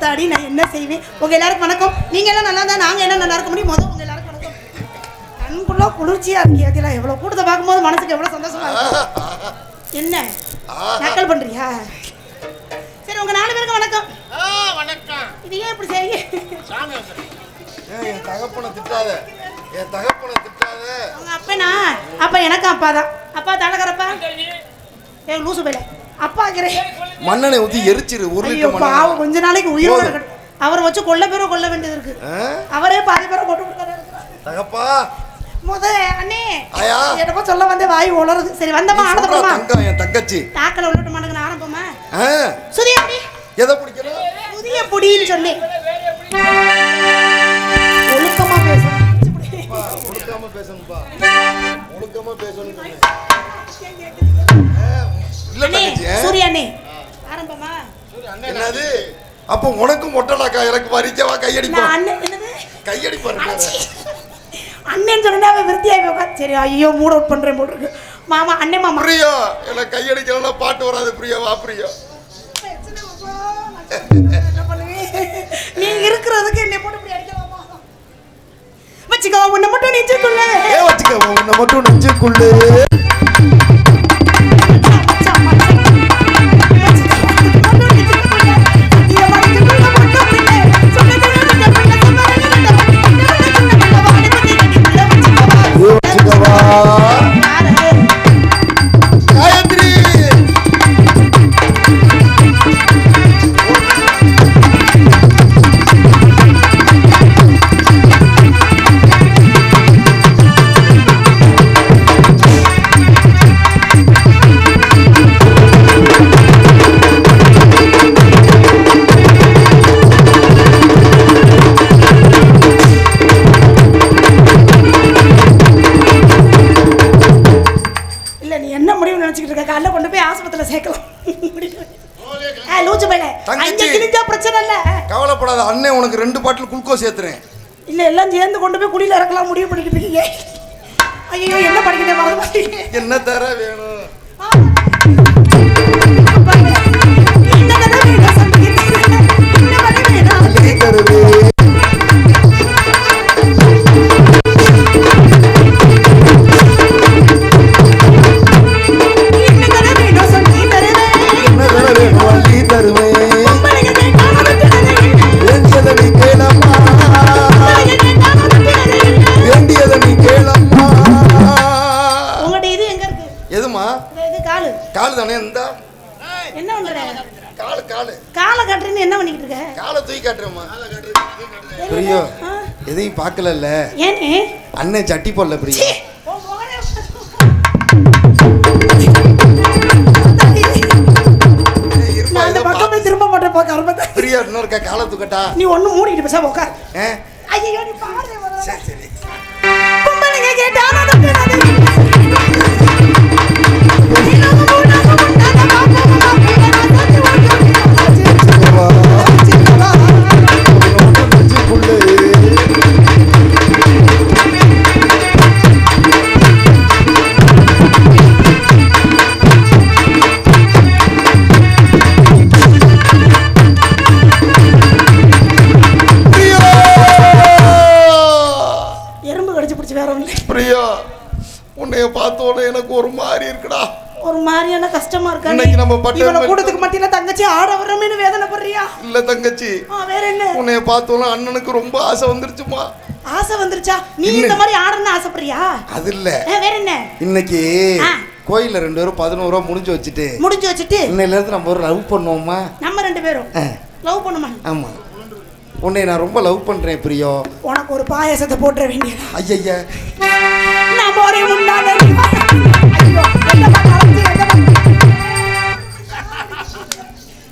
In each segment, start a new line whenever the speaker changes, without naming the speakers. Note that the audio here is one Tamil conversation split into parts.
ஆத்தாடி நான் என்ன செய்வேன்? உங்க எல்லாருக்கும் வணக்கம். நீங்க எல்லாம் நல்லா இருந்தா நாங்க எல்லாம் நல்லா இருக்க முடியும்? முதல் உங்க எல்லாருக்கும் வணக்கம். கண்குள்ள குளிர்ச்சியா இருக்கு. அதுல எவ்வளவு கூட்டத்தை பார்க்கும்போது மனசுக்கு எவ்வளவு சந்தோஷமா இருக்கு? என்ன? நக்கல் பண்றியா? சரி உங்க நாலு பேருக்கு வணக்கம்.
வணக்கம்.
இது ஏன் இப்படி.
ஏன் என் தகப்பனை திட்டாத. என் தகப்பனை திட்டாத.
உங்க அப்பனா? அப்ப எனக்கும் அப்பா தான். அப்பா தலகரப்பா ஏ லூசு பையில. அப்பா
மண்ணெண்ணை ஊத்தி எரிச்சிரு ஒரு லிட்டர்.
பாவம் கொஞ்ச நாளைக்கு உயிரோட அவரை வச்சு கொல்ல பேரோ கொல்ல வேண்டியது இருக்கு? அவரே பாதி பேரை கொண்டு கொடுத்தாரு
தகப்பா.
முத அண்ணே. என்னமோ சொல்ல வந்தே வாய் உளருது சரி வந்தமா ஆனந்தமா
தங்கம் என் தங்கச்சி.
தாக்கல உள்ளட்டு மாட்டேங்க ஆரம்பமா? சுதிய புடி
எதை பிடிக்கணும்?
புதிய புடின்னு சொன்னேன் ஒழுக்கமா பேசணும்.
ஒழுக்காம பேசணும்பா. ஒழுக்கமா பேசணும். இல்ல
அண்ணே.
என்னது? அப்போ உனக்கும் மொட்டலாக்கா எனக்கு பறிச்சவா
நான்
கையடிப்பான்
அண்ணன் சொன்னா அவன் விருத்தியாகி உட்காந்து சரி ஐயோ மூட் அவுட் பண்றேன் போட்டு இருக்கு. மாமா அண்ணன் மாமா.
பிரியா எனக்கு கையடிக்கலாம் பாட்டு வராது பிரியா வா பிரியா?
நீ இருக்கிறதுக்கு என்னை போட்டு இப்படி அடிக்கலாமா வச்சுக்கோ உன்னை மட்டும் நெஞ்சுக்குள்ள.
ஏ வச்சுக்க உன்னை மட்டும் நெஞ்சுக்குள்ளே.
Oh. என்ன முடிவு நினைச்சுக்கிட்டு இருக்க காலைல கொண்டு போய் ஆஸ்பத்திரியில சேர்க்கலாம். ஆ, லூசு பையல கிழிஞ்சா பிரச்சனை இல்ல.
கவலைப்படாத அண்ணன் உனக்கு ரெண்டு பாட்டில் குளுக்கோஸ் ஏத்துறேன்.
இல்ல எல்லாம் சேர்ந்து கொண்டு போய் குடியில இறக்கலாம் முடிவு பண்ணிக்கிட்டு இருக்கீங்க. ஐயோ என்ன படிக்கிறேன் மறந்து.
என்ன தர வேணும்?
கதை வேணும்.
பார்க்கலல்ல
ஏனே?
அண்ணன் சட்டி போடல பிரியோ.
நான் அந்த
ஏதோ
பக்கமே திரும்ப மாட்டேன் பா கர்மத்தை
பிரியா இன்னொருக்கா காலை தூக்கட்டா?
நீ ஒண்ணு மூடிட்டு பேசாம உட்கார்? ஐயோ நீ பாரு
சரி
கேட்டா
உன்னைய பார்த்தோன்னே எனக்கு ஒரு மாதிரி இருக்குடா.
ஒரு மாதிரியான கஷ்டமா இருக்கா
இன்னைக்கு நம்ம பட்ட
இவனை
மேல்
கூட்டத்துக்கு மத்தியில தங்கச்சி ஆட வர்றமேனு வேதனைப்படுறியா?
இல்ல தங்கச்சி.
வேற என்ன?
உன்னைய பார்த்தோன்னே அண்ணனுக்கு ரொம்ப ஆசை வந்துருச்சுமா.
ஆசை வந்துருச்சா? நீ. இந்த மாதிரி ஆடணும்னு ஆசைப்படுறியா?
அது இல்ல.
வேற என்ன?
இன்னைக்கு. கோயில்ல ரெண்டு பேரும் பதினோரு ரூபா முடிஞ்சு வச்சுட்டு
முடிஞ்சு வச்சுட்டு?
இன்னையில இருந்து நம்ம ஒரு லவ் பண்ணுவோமா?
நம்ம ரெண்டு பேரும். லவ் பண்ணுமா
ஆமா. உன்னை நான் ரொம்ப லவ் பண்றேன் பிரியோ.
உனக்கு ஒரு பாயாசத்தை போட்டுற வேண்டியது. ஐயோ,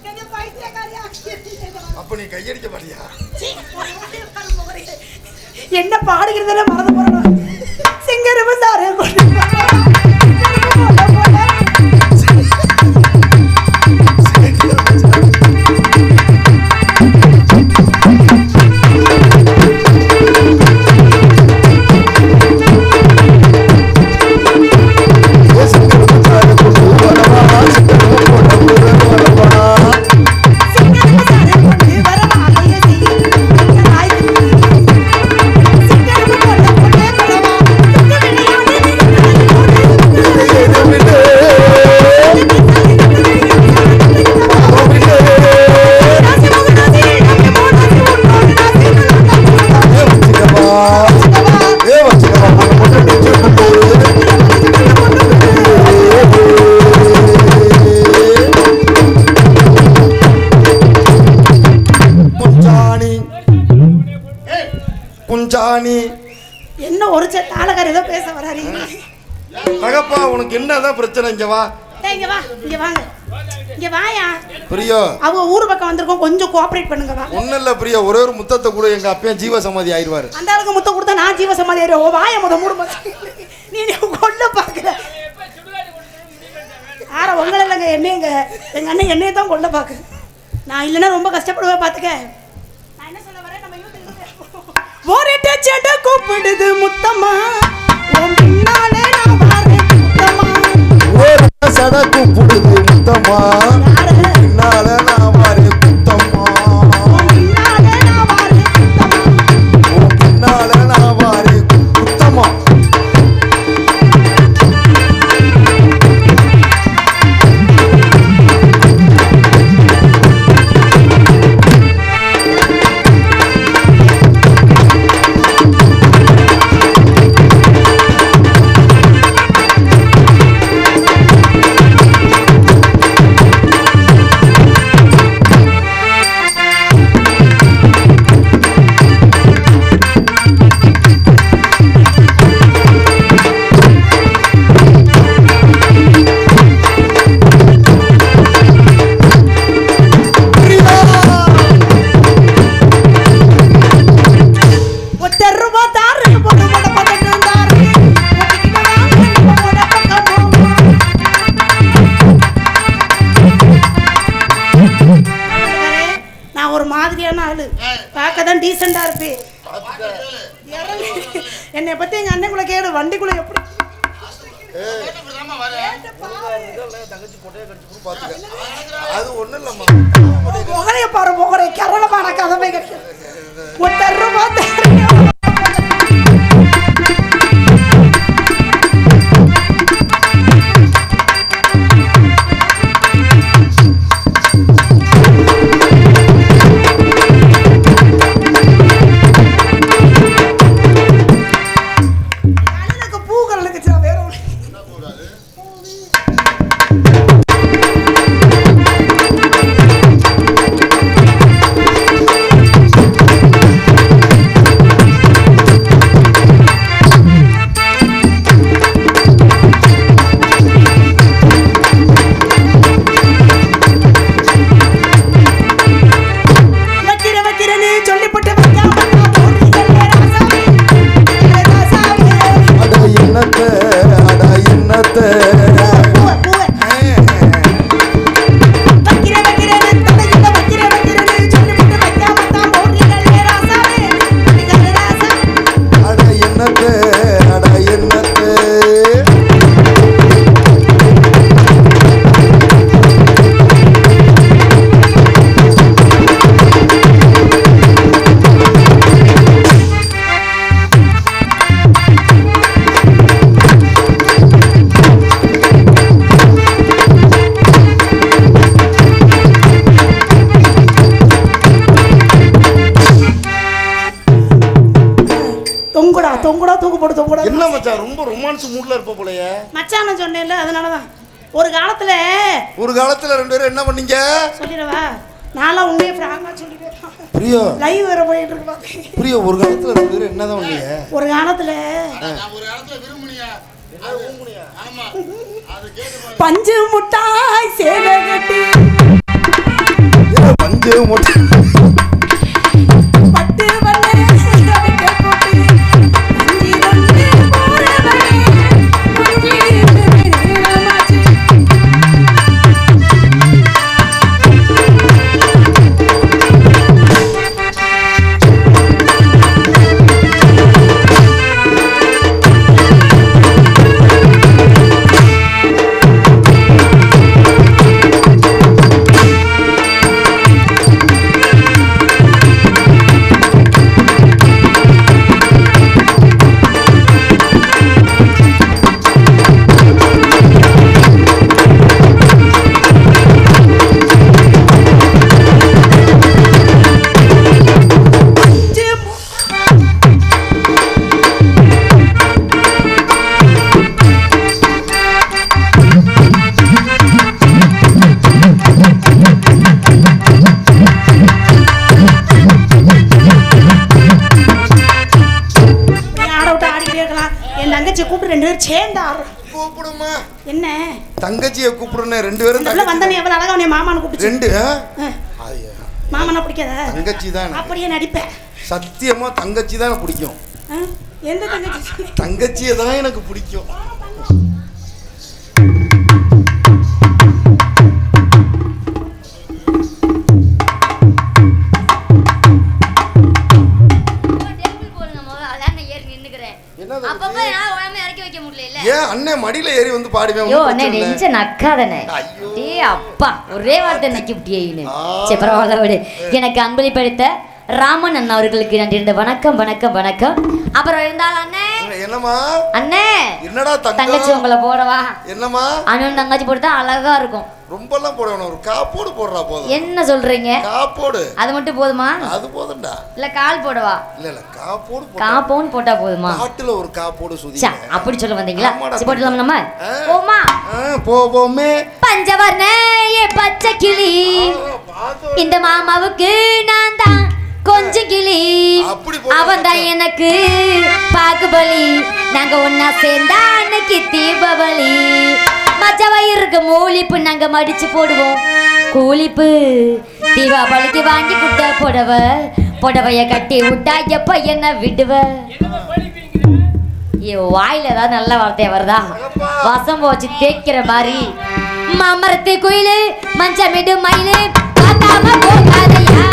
என்ன பைத்தியக்காரியா?
அப்ப நீ கையடிக்க மாட்டியா.
என்ன பாடுகிறதுல மறந்து போறோம் சிங்கரவு சாரு கொண்டு
சாணி
என்ன ஒரு செட் ஆளக்கார ஏதோ பேச வராரு.
தகப்பா உனக்கு என்னதான் பிரச்சனை? இங்க வா.
இங்க வா இங்க வாங்க. இங்க வாயா.
பிரியோ.
அவங்க ஊர் பக்கம் வந்திருக்கோம் கொஞ்சம் கோஆபரேட் பண்ணுங்க வா.
ஒன்றும் இல்லை பிரியா ஒரே ஒரு முத்தத்தை கூட எங்க அப்பையன் ஜீவ சமாதி ஆயிடுவாரு.
அந்த ஆளுக்கு முத்தம் கொடுத்தா நான் ஜீவ சமாதி ஆயிடுவேன். ஓ வாய முத மூடு நீ கொல்ல பாக்குற. ஆற உங்களை இல்லைங்க என்னையங்க. எங்க அண்ணன் என்னைய தான் கொல்ல பாக்கு. நான் இல்லைன்னா ரொம்ப கஷ்டப்படுவேன் பாத்துக்க. யூத் செட கூப்பிடுது முத்தம்மா. பின்னாலே நான் வரேன் முத்தம்மா.
ஒரு சடக்கு புடுது முத்தம்மா. பின்னாலே மச்சான
சொன்னேன்ல அதனாலதான். ஒரு காலத்துல
ஒரு காலத்துல ரெண்டு பேரும் என்ன பண்ணீங்க?
சொல்லிடவா? நான்லாம் உண்மையை ஃப்ராங்கா சொல்லிடுவேன்.
பிரியோ.
லைவ் வேற போயிட்டு இருக்கு
பிரியோ ஒரு காலத்துல ரெண்டு பேரும் என்னதான் பண்ணீங்க?
ஒரு காலத்துல
நான் ஒரு இடத்துல விரும்புனியா? ஆமா. அது கேட்டு
பஞ்சு முட்டாய் சேலை கட்டி.
பஞ்சு மொட்டை
பட்டு
ரெண்டு பேரும்
வந்தானே எவ்வளவு அழகா உன்னை மாமான்னு கூப்பிடுச்சு
ரெண்டு?
மாமனா பிடிக்காதா?
தங்கச்சி தான்.
அப்படியே நடிப்பேன்
சத்தியமா தங்கச்சி தான் பிடிக்கும்.
எந்த தங்கச்சி?
தங்கச்சியை தான் எனக்கு பிடிக்கும்.
மடியில
ஏறி வந்து பாடுவேன்
ஐயோ அண்ணே. நெஞ்ச. ஏ அப்பா ஒரே வார்த்தை நக்கி
ஆ.
சரி பரவாயில்ல விடு எனக்கு ராமன் அண்ணா அவர்களுக்கு நன்றி வணக்கம் வணக்கம் வணக்கம் அப்புறம் இருந்தாலும் அண்ணே
என்னம்மா?
அண்ணே
என்னடா
தங்கச்சி உங்களை போடவா?
என்னம்மா?
அண்ணன் தங்கச்சி போட்டு அழகா இருக்கும்.
ரொம்பலாம் போட வேணாம் ஒரு காப்போடு போடுறா போதும்.
என்ன சொல்றீங்க?
காப்போடு.
அது மட்டும் போதுமா?
அது போதும்டா.
இல்ல கால் போடவா?
இல்ல இல்ல காப்போடு
காப்போன்னு போட்டா போதுமா?
காட்டுல ஒரு காப்போடு சுதி.
அப்படி சொல்ல வந்தீங்களா? போட்டுலாம் நம்ம. போமா.
போவோமே.
பஞ்சவர்ண ஏ பச்சை கிளி இந்த மாமாவுக்கு நான் தான் கொஞ்சம் கிளி. அவன் தான் எனக்கு பலி நாங்க ஒன்னா சேர்ந்தா அன்னைக்கு தீபாவளி. மச்ச வயிறுக்கு மூலிப்பு நாங்க மடிச்சு போடுவோம். கூலிப்பு. தீபாவளிக்கு வாங்கி கொடுத்த புடவ புடவைய கட்டி விட்டா எப்ப என்ன விடுவ? வாயில ஏதாவது நல்ல வார்த்தையா வருதா? வசம் போச்சு தேய்க்கிற மாதிரி. மாமரத்து குயிலு மஞ்சமிடு மயிலு பார்த்தாம போகாதையா.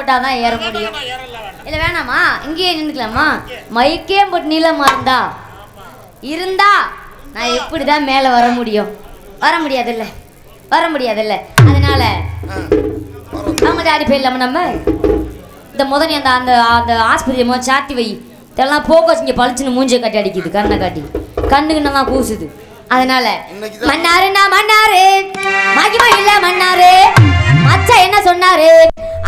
ஏறிக்கனா போட்டாதான் ஏற முடியும். இல்ல வேணாமா இங்கேயே நின்றுக்கலாமா மைக்கே போட்டு நீளமா இருந்தா? இருந்தா நான் எப்படிதான் மேல வர முடியும்? வர முடியாதுல்ல. வர முடியாதுல்ல. அதனால அவங்க தாடி போயிடலாமா நம்ம? இந்த முதல் அந்த அந்த அந்த ஆஸ்பத்திரி முதல் சாத்தி வை. இதெல்லாம் போக்கஸ் இங்கே பளிச்சுன்னு மூஞ்சியை காட்டி அடிக்குது கண்ணை காட்டி. கண்ணுக்கு நல்லா கூசுது. அதனால மன்னாருன்னா மன்னாரு மகிமை இல்ல மன்னாரு. மச்சா என்ன சொன்னாரு?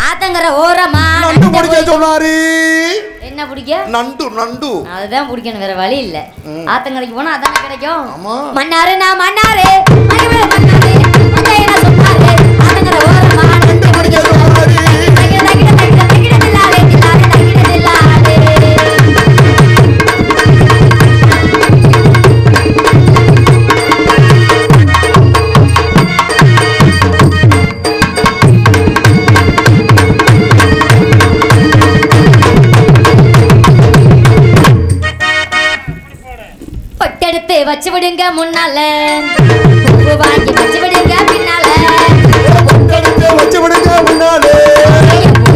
ஆத்தங்கர ஓரமா
நண்டு பிடிக்க சொன்னாரு.
என்ன பிடிக்க?
நண்டு நண்டு.
அதுதான் பிடிக்கணும் வேற வழி இல்ல. ஆத்தங்கரைக்கு போனா அதானே கிடைக்கும்? மன்னாரு நான் மன்னாரு மகிமை மன்னாரு. மச்சா என்ன சொன்னாரு? பொட்டெடுத்து வச்சு விடுங்க முன்னால. பூ வாங்கி வச்சு விடுங்க பின்னால.
எடுத்து வச்சு விடுங்க முன்னாலே.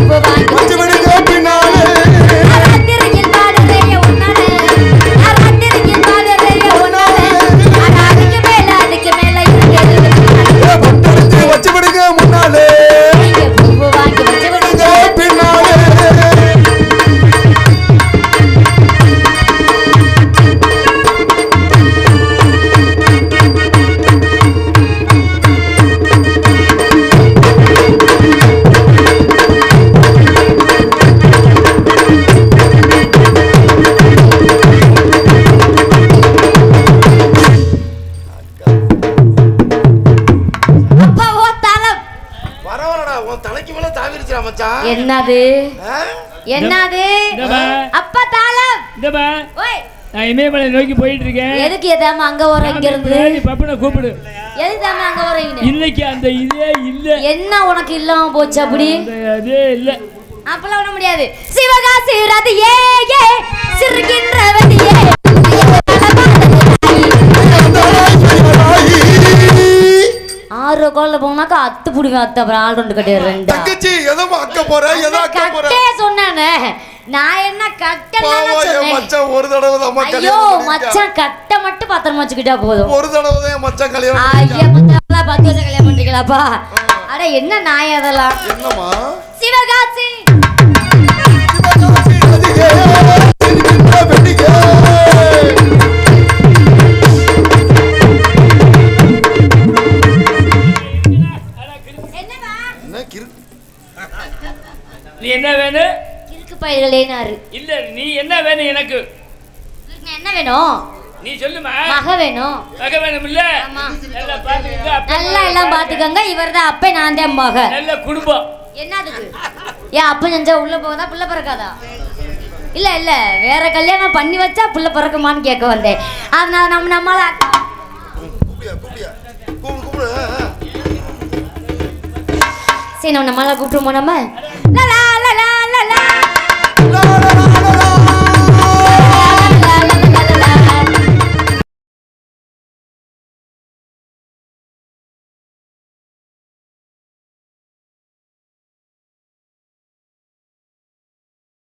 பூ வாங்கி என்னது? என்னது. அப்பா தாளம். ஓய்.
நான் இமயமலை நோக்கி போயிட்டு இருக்கேன்
எதுக்கு எதாம அங்க வர இங்க இருந்து
பப்பனை கூப்பிடு.
எதுக்கு தாம அங்க வரீங்க
இன்னைக்கு அந்த இதே இல்ல.
என்ன உனக்கு இல்லாம போச்சு அப்படி?
அதே இல்ல.
அப்பெல்லாம் விட முடியாது. சிவகாசி ரதி ஏ ஏ ஆறு கோல்ல போனாக்கா அத்து புடிவேன் அத்து. அப்புறம் ஆள் ரெண்டு கட்டிடு ரெண்டா
தங்கச்சி எதோ அக்க போற? எதோ அக்க போற?
கட்டே சொன்னானே. நான் என்ன கட்டலாம்
மச்சான் ஒரு தடவை தான்
ஐயோ
கல்யாணம் பண்ணிருக்கான்.
மச்சான் கட்டை மட்டும் பத்திரமா வச்சுக்கிட்டா போதும்.
ஒரு தடவை தான் மச்சான் கல்யாணம்
ஐயா மச்சான் பத்து வருஷம் கல்யாணம் பண்றீங்களாப்பா அட என்ன நாய் அதெல்லாம்?
என்னம்மா?
சிவகாசி.
சிரிக்கின்ற
பயிர்களேனாரு
இல்ல நீ என்ன வேணும் எனக்கு?
என்ன வேணும்?
நீ சொல்லுமா?
மக வேணும்.
நகை வேணும் இல்ல
ஆமா.
நல்லா பாத்துக்கங்க
நல்லா எல்லாம் பாத்துக்கோங்க இவர் தான் அப்பே நான் தான் மக.
நல்ல குடும்பம்.
என்னதுக்கு? ஏன் அப்ப செஞ்சா உள்ள போதா புள்ள பிறக்காதா? இல்ல இல்ல வேற கல்யாணம் பண்ணி வச்சா புள்ள பிறக்குமான்னு கேட்க வந்தேன். அதனால நம்ம
ஆ.
சரி நம்ம நம்மளால கூப்பிட்டுருமோ நம்ம.